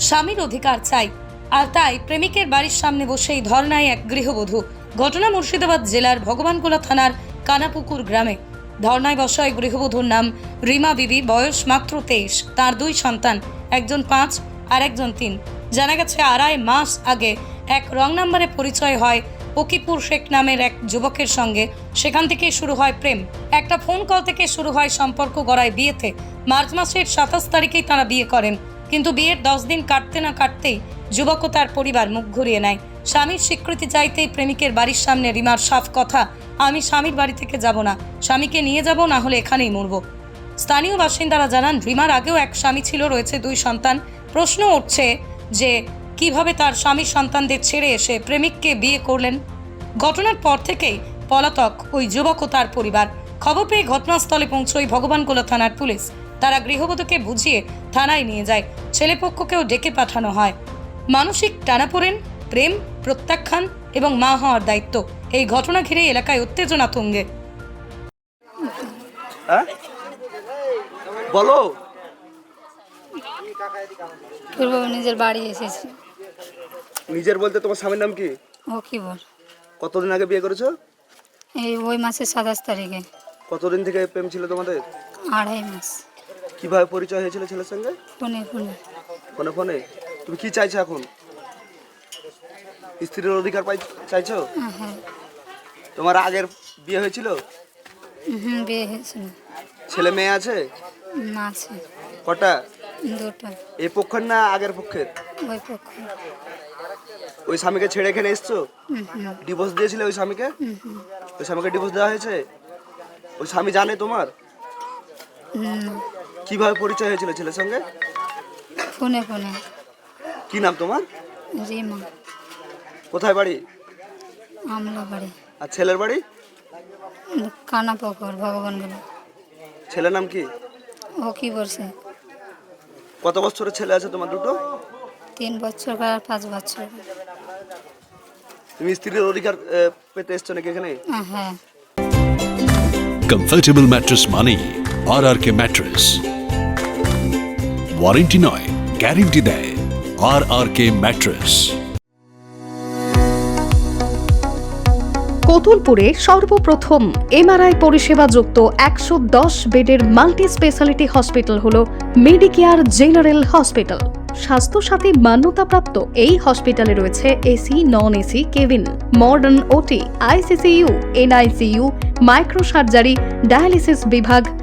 স্বামীর অধিকার চাই। আর তাই প্রেমিকের বাড়ির সামনে বসেই ধর্নায় এক গৃহবধূ। ঘটনা মুর্শিদাবাদ জেলার ভগবানগোলা থানার কানাপুকুর গ্রামে। ধর্নায় বসা ওই গৃহবধূর নাম রিমা বিবি, বয়স মাত্র তেইশ। তার দুই সন্তান, একজন পাঁচ আর একজন তিন। জানা গেছে, আড়াই মাস আগে এক রং নাম্বারে পরিচয় হয় পকিপুর শেখ নামের এক যুবকের সঙ্গে। সেখান থেকে শুরু হয় প্রেম। একটা ফোন কল থেকে শুরু হয় সম্পর্ক গড়ায় বিয়েতে। মার্চ মাসের সাতাশ তারিখেই তারা বিয়ে করেন। কিন্তু বিয়ের দশ দিন কাটতে না কাটতেই যুবক তার পরিবার মুখ ঘুরিয়ে নেয়। স্বামীর স্বীকৃতি চাইতেই প্রেমিকের বাড়ির সামনে রিমার সাফ কথা, আমি স্বামীর বাড়ি থেকে যাব না, স্বামীকে নিয়ে যাব, না হলে এখানেই মরব। স্থানীয় বাসিন্দারা জানান, রিমার আগেও এক স্বামী ছিল, রয়েছে দুই সন্তান। প্রশ্ন উঠছে যে, কীভাবে তার স্বামীর সন্তানদের ছেড়ে এসে প্রেমিককে বিয়ে করলেন? ঘটনার পর থেকেই পলাতক ওই যুবক ও তার পরিবার। খবর পেয়ে ঘটনাস্থলে পৌঁছয় ভগবানগোলা থানার পুলিশ। তারা গৃহবধূকে বুঝিয়ে থানায় নিয়ে যায়। ছেলেপক্ষকেও ডেকে পাঠানো হয়। মানসিক টানাপোড়েন প্রেম প্রত্যাখ্যান এবং মা হওয়ার দায়িত্ব। এই ঘটনা ঘিরে এলাকায় উত্তেজনা তুঙ্গে। হ্যাঁ? বলো। পূর্ব নিজের বাড়ি এসেছি। নিজের বলতে তোমার স্বামীর নাম কি? ও কি বল? কতদিন আগে বিয়ে করেছ? এই ওই মাসের সাতাশ তারিখে। কতদিন থেকে প্রেম ছিল তোমাদের? আড়াই মাস। কীভাবে পরিচয় হয়েছিল ছেলের সঙ্গে? ফোনে ফোনে। ফোনে ফোনে? তুমি কি চাইছো এখন? স্ত্রীর অধিকার পাই চাইছো? হ্যাঁ তোমার আগের বিয়ে হয়েছিল? হুম বিয়ে হয়েছিল। ছেলে মেয়ে আছে? না আছে। কটা? দুটো। এ পক্ষের না আগের পক্ষের? ওই পক্ষ। ওই স্বামীকে ছেড়ে এখানে এসছো? ডিভোর্স দিয়েছিলে ওই স্বামীকে? ওই স্বামীকে ডিভোর্স দেওয়া হয়েছে? ওই স্বামী জানে তোমার? কীভাবে পরিচয় হয়েছিল ছেলের সঙ্গে? ফোনে ফোনে। কি নাম তোমার? রিমা। কোথায় বাড়ি? আমলা বাড়ি। আর ছেলের বাড়ি? কানা পুকুর ভগবানগুলো ছেলের নাম কি? ও কি বলছে? কত বছরের ছেলে আছে তোমার দুটো? তিন বছর আর পাঁচ বছর। তুমি স্ত্রীর অধিকার পেতে এসছো নাকি এখানে? হ্যাঁ। কমফর্টেবল ম্যাট্রেস মানেই R R K mattress warranty নয়, গ্যারেন্টি দেয় আর আর কে ম্যাট্রেস কতুলপুরে সর্বপ্রথম এমআরআই পরিষেবা যুক্ত একশো দশ বেডের মাল্টি স্পেশালিটি হসপিটাল হল মেডিকেয়ার জেনারেল হসপিটাল। স্বাস্থ্যসাথী মান্যতাপ্রাপ্ত এই হসপিটালে রয়েছে AC non AC cabin, modern OT, ICCU, NICU micro surgery dialysis বিভাগ